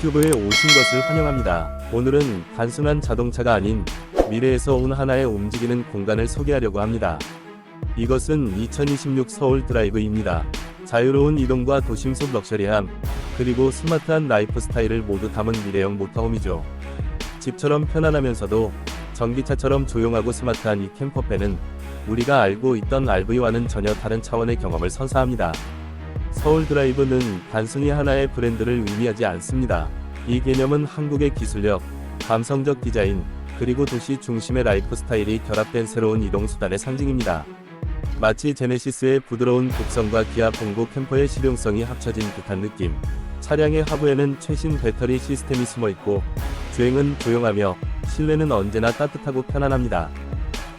유튜브에 오신 것을 환영합니다. 오늘은 단순한 자동차가 아닌 미래에서 온 하나의 움직이는 공간을 소개하려고 합니다. 이것은 2026 서울 드라이브입니다. 자유로운 이동과 도심 속 럭셔리함, 그리고 스마트한 라이프 스타일을 모두 담은 미래형 모터홈이죠. 집처럼 편안하면서도 전기차처럼 조용하고 스마트한 이 캠퍼밴은 우리가 알고 있던 RV와는 전혀 다른 차원의 경험을 선사합니다. 서울 드라이브는 단순히 하나의 브랜드를 의미하지 않습니다. 이 개념은 한국의 기술력, 감성적 디자인, 그리고 도시 중심의 라이프 스타일이 결합된 새로운 이동 수단의 상징입니다. 마치 제네시스의 부드러운 곡성과 기아 봉고 캠퍼의 실용성이 합쳐진 듯한 느낌. 차량의 하부에는 최신 배터리 시스템이 숨어 있고 주행은 조용하며 실내는 언제나 따뜻하고 편안합니다.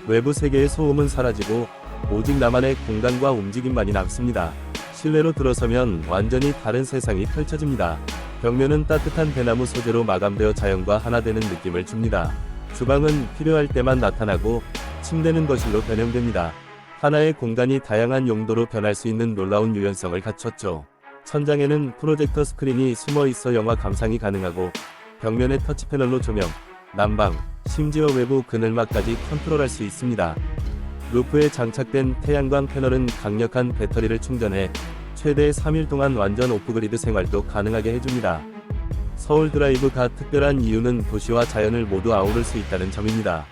외부 세계의 소음은 사라지고 오직 나만의 공간과 움직임만이 남습니다. 실내로 들어서면 완전히 다른 세상이 펼쳐집니다. 벽면은 따뜻한 대나무 소재로 마감되어 자연과 하나 되는 느낌을 줍니다. 주방은 필요할 때만 나타나고 침대는 거실로 변형됩니다. 하나의 공간이 다양한 용도로 변할 수 있는 놀라운 유연성을 갖췄죠. 천장에는 프로젝터 스크린이 숨어 있어 영화 감상이 가능하고 벽면에 터치 패널로 조명, 난방, 심지어 외부 그늘막까지 컨트롤할 수 있습니다. 루프에 장착된 태양광 패널은 강력한 배터리를 충전해 최대 3일 동안 완전 오프그리드 생활도 가능하게 해줍니다. 서울 드라이브가 특별한 이유는 도시와 자연을 모두 아우를 수 있다는 점입니다.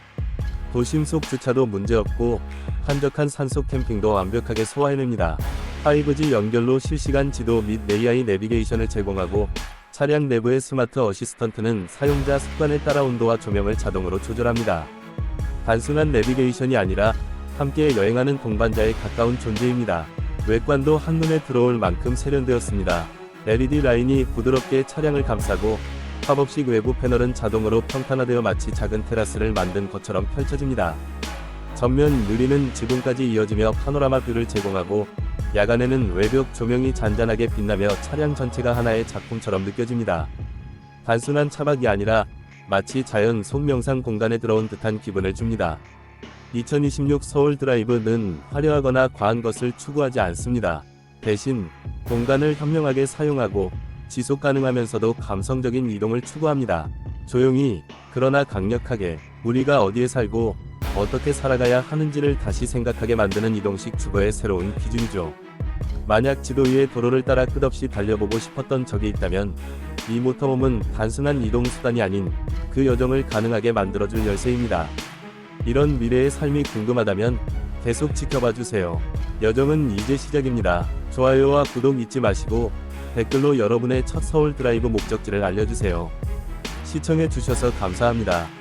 도심 속 주차도 문제없고 한적한 산속 캠핑도 완벽하게 소화해냅니다. 5G 연결로 실시간 지도 및 AI 내비게이션을 제공하고 차량 내부의 스마트 어시스턴트는 사용자 습관에 따라 온도와 조명을 자동으로 조절합니다. 단순한 내비게이션이 아니라 함께 여행하는 동반자에 가까운 존재입니다. 외관도 한눈에 들어올 만큼 세련되었습니다. LED 라인이 부드럽게 차량을 감싸고 팝업식 외부 패널은 자동으로 평탄화되어 마치 작은 테라스를 만든 것처럼 펼쳐집니다. 전면 유리는 지붕까지 이어지며 파노라마 뷰를 제공하고 야간에는 외벽 조명이 잔잔하게 빛나며 차량 전체가 하나의 작품처럼 느껴집니다. 단순한 차박이 아니라 마치 자연 속 명상 공간에 들어온 듯한 기분을 줍니다. 2026 서울 드라이브는 화려하거나 과한 것을 추구하지 않습니다. 대신 공간을 현명하게 사용하고 지속 가능하면서도 감성적인 이동을 추구합니다. 조용히 그러나 강력하게 우리가 어디에 살고 어떻게 살아가야 하는지를 다시 생각하게 만드는 이동식 주거의 새로운 기준이죠. 만약 지도 위의 도로를 따라 끝없이 달려보고 싶었던 적이 있다면 이 모터홈은 단순한 이동 수단이 아닌 그 여정을 가능하게 만들어줄 열쇠입니다. 이런 미래의 삶이 궁금하다면 계속 지켜봐 주세요. 여정은 이제 시작입니다. 좋아요와 구독 잊지 마시고 댓글로 여러분의 첫 서울 드라이브 목적지를 알려주세요. 시청해 주셔서 감사합니다.